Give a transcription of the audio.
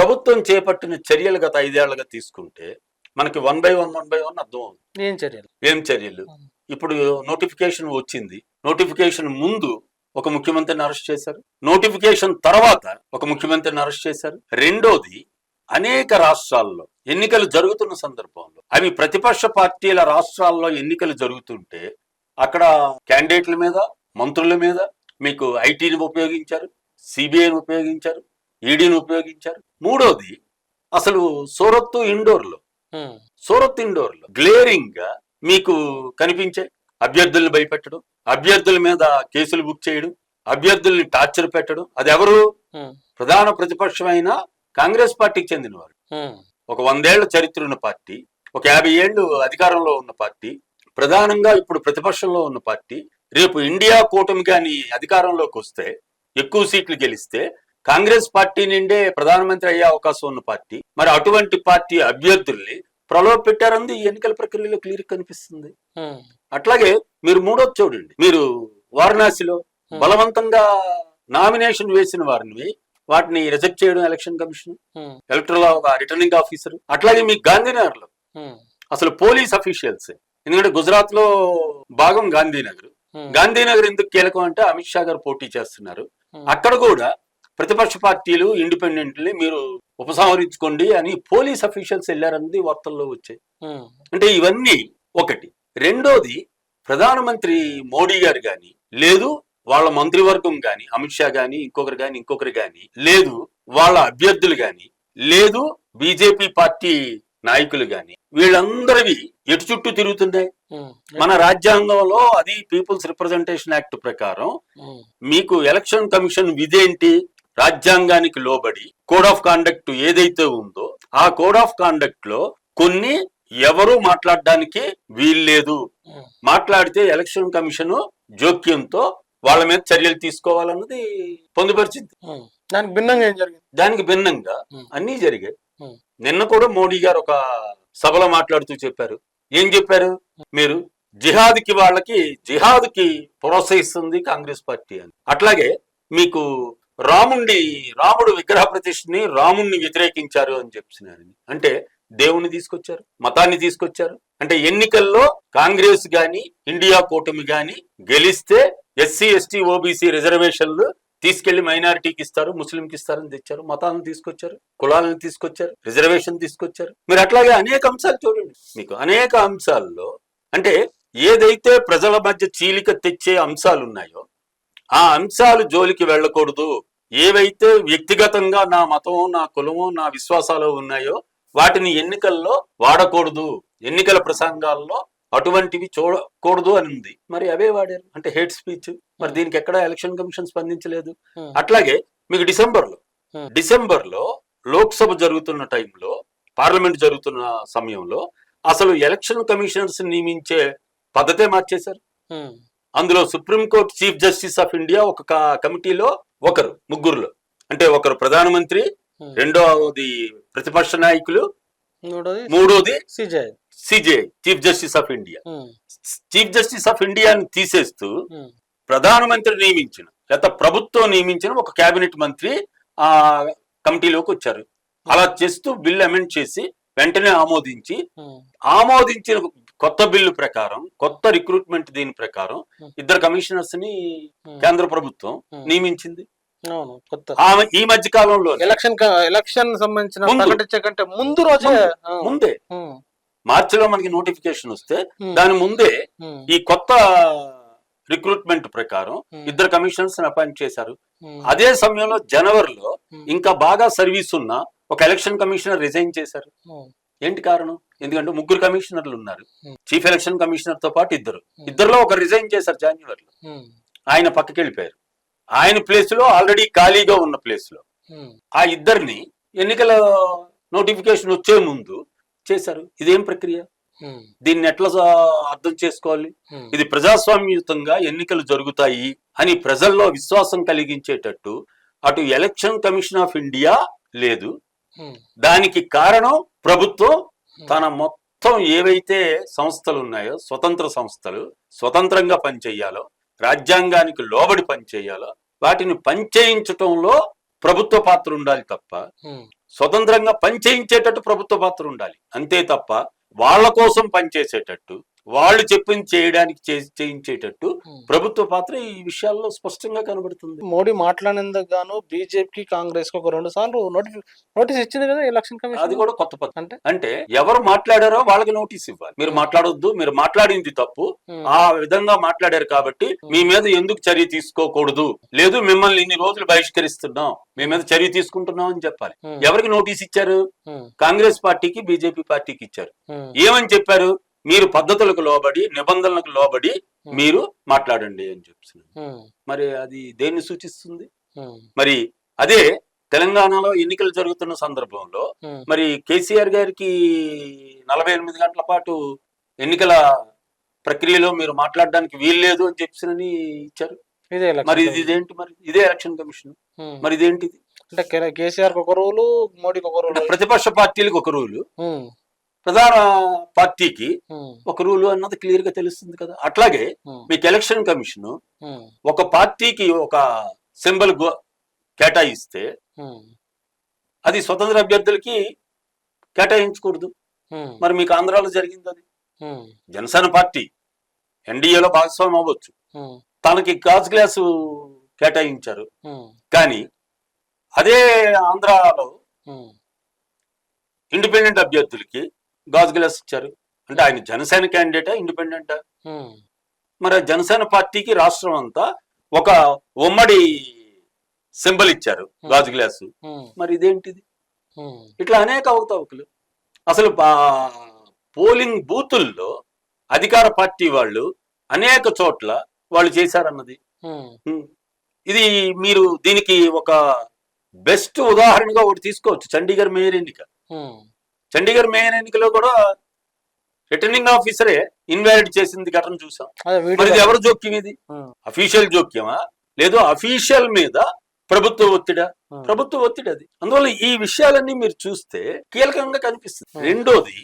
ప్రభుత్వం చేపట్టిన చర్యలు గత ఐదేళ్ళుగా తీసుకుంటే మనకి one by one one by one అర్థం అవుతుంది. ఏం చర్యలు? ఏం చర్యలు? ఇప్పుడు నోటిఫికేషన్ వచ్చింది. నోటిఫికేషన్ ముందు ఒక ముఖ్యమంత్రిని అరెస్ట్ చేశారు. నోటిఫికేషన్ తర్వాత ఒక ముఖ్యమంత్రిని అరెస్ట్ చేశారు. రెండోది అనేక రాష్ట్రాల్లో ఎన్నికలు జరుగుతున్న సందర్భంలో అవి ప్రతిపక్ష పార్టీల రాష్ట్రాల్లో ఎన్నికలు జరుగుతుంటే అక్కడ క్యాండిడేట్ల మీద మంత్రుల మీద మీకు ఐటీని ఉపయోగించారు సిబిఐని ఉపయోగించారు ఈడీని ఉపయోగించారు. మూడోది అసలు సూరత్ ఇండోర్లో. సూరత్ ఇండోర్లో గ్లేరింగ్గా మీకు కనిపించే అభ్యర్థుల్ని భయపెట్టడం అభ్యర్థుల మీద కేసులు బుక్ చేయడం అభ్యర్థుల్ని టార్చర్ పెట్టడం అది ఎవరు ప్రధాన ప్రతిపక్షమైన కాంగ్రెస్ పార్టీకి చెందినవారు. ఒక వందేళ్ళ చరిత్ర ఉన్న పార్టీ ఒక యాభై ఏళ్ళు అధికారంలో ఉన్న పార్టీ ప్రధానంగా ఇప్పుడు ప్రతిపక్షంలో ఉన్న పార్టీ రేపు ఇండియా కూటమి కానీ అధికారంలోకి వస్తే ఎక్కువ సీట్లు గెలిస్తే కాంగ్రెస్ పార్టీ నుండే ప్రధానమంత్రి అయ్యే అవకాశం ఉన్న పార్టీ. మరి అటువంటి పార్టీ అభ్యర్థుల్ని ప్రలోభ పెట్టారన్నది ఈ ఎన్నికల ప్రక్రియలో క్లియర్ కనిపిస్తుంది. అట్లాగే మీరు మూడోది చూడండి. మీరు వారణాసిలో బలవంతంగా నామినేషన్ వేసిన వారిని వాటిని రిజెక్ట్ చేయడం election commission electoral returning officer అట్లాగే మీ గాంధీనగర్లో అసలు పోలీస్ అఫీషియల్స్ ఎందుకంటే గుజరాత్లో భాగం గాంధీనగర్. గాంధీనగర్ ఎందుకు కీలకం అంటే అమిత్ షా గారు పోటీ చేస్తున్నారు. అక్కడ కూడా ప్రతిపక్ష పార్టీలు ఇండిపెండెంట్లీ మీరు ఉపసంహరించుకోండి అని పోలీస్ అఫీషియల్స్ వెళ్ళారన్నది వార్తల్లో వచ్చాయి. అంటే ఇవన్నీ ఒకటి. రెండోది ప్రధానమంత్రి మోడీ గారు గాని లేదు వాళ్ళ మంత్రివర్గం గాని అమిత్ షా గాని ఇంకొకరు గాని ఇంకొకరు గాని లేదు వాళ్ళ అభ్యర్థులు గాని లేదు బీజేపీ పార్టీ నాయకులు గాని వీళ్ళందరివి ఎటు చుట్టూ తిరుగుతున్నాయి? మన రాజ్యాంగంలో అది పీపుల్స్ రిప్రజెంటేషన్ యాక్ట్ ప్రకారం మీకు ఎలక్షన్ కమిషన్ విధేంటి రాజ్యాంగానికి లోబడి కోడ్ ఆఫ్ కాండక్ట్ ఏదైతే ఉందో ఆ కోడ్ ఆఫ్ కాండక్ట్లో కొన్ని ఎవరు మాట్లాడడానికి వీల్లేదు మాట్లాడితే ఎలక్షన్ కమిషన్ జోక్యంతో వాళ్ళ మీద చర్యలు తీసుకోవాలన్నది పొందుపరిచింది. దానికి భిన్నంగా ఏం జరిగింది? దానికి భిన్నంగా. అన్నీ జరిగాయి. నిన్న కూడా మోడీ గారు ఒక సభలో మాట్లాడుతూ చెప్పారు. ఏం చెప్పారు? మీరు జిహాద్కి వాళ్ళకి జిహాద్కి ప్రోత్సహిస్తుంది కాంగ్రెస్ పార్టీ అని. అట్లాగే మీకు రాముణ్ణి రాముడు విగ్రహ ప్రతిష్ఠని రాముణ్ణి వ్యతిరేకించారు అని చెప్తున్నారు అంటే దేవుని తీసుకొచ్చారు మతాన్ని తీసుకొచ్చారు. అంటే ఎన్నికల్లో కాంగ్రెస్ గాని ఇండియా కూటమి గాని గెలిస్తే ఎస్సీ ఎస్టీ ఓబీసీ రిజర్వేషన్లు తీసుకెళ్ళి మైనారిటీకి ఇస్తారు ముస్లింకి ఇస్తారని తెచ్చారు. మతాలను తీసుకొచ్చారు కులాలను తీసుకొచ్చారు రిజర్వేషన్ తీసుకొచ్చారు. మీరు అట్లాగే అనేక అంశాలు చూడండి. మీకు అనేక అంశాల్లో అంటే ఏదైతే ప్రజల మధ్య చీలిక తెచ్చే అంశాలు ఉన్నాయో ఆ అంశాలు జోలికి వెళ్ళకూడదు. ఏవైతే వ్యక్తిగతంగా నా మతమో నా కులమో నా విశ్వాసాలు ఉన్నాయో వాటిని ఎన్నికల్లో వాడకూడదు. ఎన్నికల ప్రసంగాల్లో అటువంటివి చూడకూడదు అని ఉంది మరి అవే వాడారు. అంటే హేట్ స్పీచ్. మరి దీనికి ఎక్కడ ఎలక్షన్ కమిషన్ స్పందించలేదు. అట్లాగే మీకు డిసెంబర్లో. డిసెంబర్లో లోక్సభ జరుగుతున్న టైంలో పార్లమెంట్ జరుగుతున్న సమయంలో అసలు ఎలక్షన్ కమిషనర్స్ నియమించే పద్ధతే మార్చేశారు. అందులో supreme court chief justice of India ఒక కమిటీలో ఒకరు ముగ్గురులో అంటే ఒకరు ప్రధానమంత్రి ఉమ్. రెండవది ప్రతిపక్ష నాయకులు మూడోది మూడోది CJ CJ chief justice of India chief justice of ఇండియాని తీసేస్తూ ప్రధానమంత్రి నియమించిన లేదా ప్రభుత్వం నియమించిన ఒక కేబినెట్ మంత్రి ఆ కమిటీలోకి వచ్చారు అలా చేస్తూ బిల్ అమెండ్ చేసి వెంటనే ఆమోదించి ఆమోదించిన కొత్త బిల్లు ప్రకారం కొత్త రిక్రూట్మెంట్ దీని ప్రకారం. ఇద్దరు కమిషనర్స్ని. కేంద్ర ప్రభుత్వం. నియమించింది ఆమె ఈ మధ్య కాలంలో ఎలక్షన్ ఎలక్షన్ సంబంధించిన ముందు. ప్రకటించే కంటే ముందు రోజే ముందు. మార్చిలో మనకి నోటిఫికేషన్ వస్తే దాని ముందే ఈ కొత్త రిక్రూట్మెంట్ ప్రకారం. ఇద్దరు కమిషనర్స్ అపాయింట్ చేశారు. అదే సమయంలో జనవరిలో ఇంకా బాగా సర్వీస్ ఉన్న ఒక ఎలక్షన్ కమిషనర్ రిజైన్ చేశారు. ఏంటి కారణం? ఎందుకంటే ముగ్గురు కమిషనర్లు ఉన్నారు. చీఫ్ ఎలక్షన్ కమిషనర్తో పాటు ఇద్దరు. ఇద్దరులో ఒక రిజైన్ చేశారు జనవరిలో ఆయన పక్కకి వెళ్ళిపోయారు ఆయన ప్లేస్లో ఆల్రెడీ ఖాళీగా ఉన్న ప్లేస్లో. ఉమ్, ఆ ఇద్దరిని ఎన్నికల నోటిఫికేషన్ వచ్చే ముందు చేశారు. ఇదేం ప్రక్రియ? ఉమ్, దీన్ని ఎట్లా అర్థం చేసుకోవాలి? ఉమ్, ఇది ప్రజాస్వామ్యయుతంగా ఎన్నికలు జరుగుతాయి అని ప్రజల్లో విశ్వాసం కలిగించేటట్టు అటు ఎలక్షన్ కమిషన్ ఆఫ్ ఇండియా లేదు. దానికి కారణం ప్రభుత్వం. తన మొత్తం ఏవైతే సంస్థలు ఉన్నాయో స్వతంత్ర సంస్థలు స్వతంత్రంగా పనిచేయాలో రాజ్యాంగానికి లోబడి పనిచేయాలో వాటిని పనిచేయించటంలో ప్రభుత్వ పాత్ర ఉండాలి తప్ప స్వతంత్రంగా పనిచేయించేటట్టు ప్రభుత్వ పాత్ర ఉండాలి. అంతే తప్ప వాళ్ళ కోసం పనిచేసేటట్టు వాళ్ళు చెప్పింది చేయడానికి చే- చేయించేటట్టు ఉమ్. ప్రభుత్వ పాత్ర ఈ విషయాల్లో స్పష్టంగా కనబడుతుంది. మోడీ మాట్లాడినందుకు గాను బీజేపీ కాంగ్రెస్కి ఒక రెండు సార్లు నోటీస్ ఇచ్చింది కదా ఎలక్షన్ అది కమిషన్ కూడా కొత్త పద్ధతి. అంటే? అంటే ఎవరు మాట్లాడారో వాళ్ళకి నోటీస్ ఇవ్వాలి. మీరు మాట్లాడొద్దు మీరు మాట్లాడింది తప్పు. ఉమ్. ఆ విధంగా మాట్లాడారు కాబట్టి మీ మీద ఎందుకు చర్య తీసుకోకూడదు? లేదు మిమ్మల్ని ఇన్ని రోజులు బహిష్కరిస్తున్నాం. మీ మీద చర్య తీసుకుంటున్నాం అని చెప్పాలి. ఎవరికి నోటీస్ ఇచ్చారు. కాంగ్రెస్ పార్టీకి బీజేపీ పార్టీకి ఇచ్చారు. ఏమని చెప్పారు? మీరు పద్ధతులకు లోబడి నిబంధనలకు లోబడి మీరు మాట్లాడండి అని చెప్తున్నారు ఉమ్. మరి అది దేన్ని సూచిస్తుంది ఉమ్. మరి అదే తెలంగాణలో ఎన్నికలు జరుగుతున్న సందర్భంలో. మరి కేసీఆర్ గారికి నలభై ఎనిమిది గంటల పాటు ఎన్నికల ప్రక్రియలో మీరు మాట్లాడడానికి వీల్లేదు అని చెప్పి ఇచ్చారు మరి ఇది ఇదేంటి మరి ఇదే ఎలక్షన్ కమిషన్. మరి ఇదేంటిది అంటే కేసీఆర్ ఒక రూలు మోడీకి ఒక రూలు ప్రతిపక్ష పార్టీలకు ఒక రూలు ఉమ్. ప్రధాన పార్టీకి. ఒక రూలు అన్నది క్లియర్గా తెలుస్తుంది కదా అట్లాగే. మీకు ఎలక్షన్ కమిషన్. ఒక పార్టీకి ఒక సింబల్ కేటాయిస్తే. అది స్వతంత్ర అభ్యర్థులకి కేటాయించకూడదు. మరి మీకు ఆంధ్రాలో జరిగింది అది. జనసేన పార్టీ ఎన్డీఏలో భాగస్వామ్యం అవ్వచ్చు. తనకి గాజు గ్లాసు కేటాయించారు. కానీ అదే ఆంధ్రాలో. ఇండిపెండెంట్ అభ్యర్థులకి గాజు గ్లాస్ ఇచ్చారు అంటే ఆయన జనసేన క్యాండిడేటా ఇండిపెండెంటా. మరి జనసేన పార్టీకి రాష్ట్రం అంతా ఒక ఉమ్మడి సింబల్ ఇచ్చారు గాజు గ్లాసు. మరి ఇదేంటిది. ఇట్లా అనేక అవకతవకలు అసలు పోలింగ్ బూతుల్లో అధికార పార్టీ వాళ్ళు అనేక చోట్ల వాళ్ళు చేశారన్నది. ఇది మీరు దీనికి ఒక బెస్ట్ ఉదాహరణగా ఒకటి తీసుకోవచ్చు చండీగఢ్ మేయర్ ఎన్నిక. చండీగఢ్ మేయర్ ఎన్నికలో కూడా రిటర్నింగ్ ఆఫీసరే ఇన్వాలిడ్ చేసింది ఘటన చూసాం. మరి ఇది ఎవరు జోక్యం ఇది. అఫీషియల్ జోక్యమా? లేదు అఫీషియల్ మీద ప్రభుత్వ ఒత్తిడా. ప్రభుత్వ ఒత్తిడి అది అందువల్ల ఈ విషయాలన్నీ మీరు చూస్తే కీలకంగా కనిపిస్తుంది. రెండోది.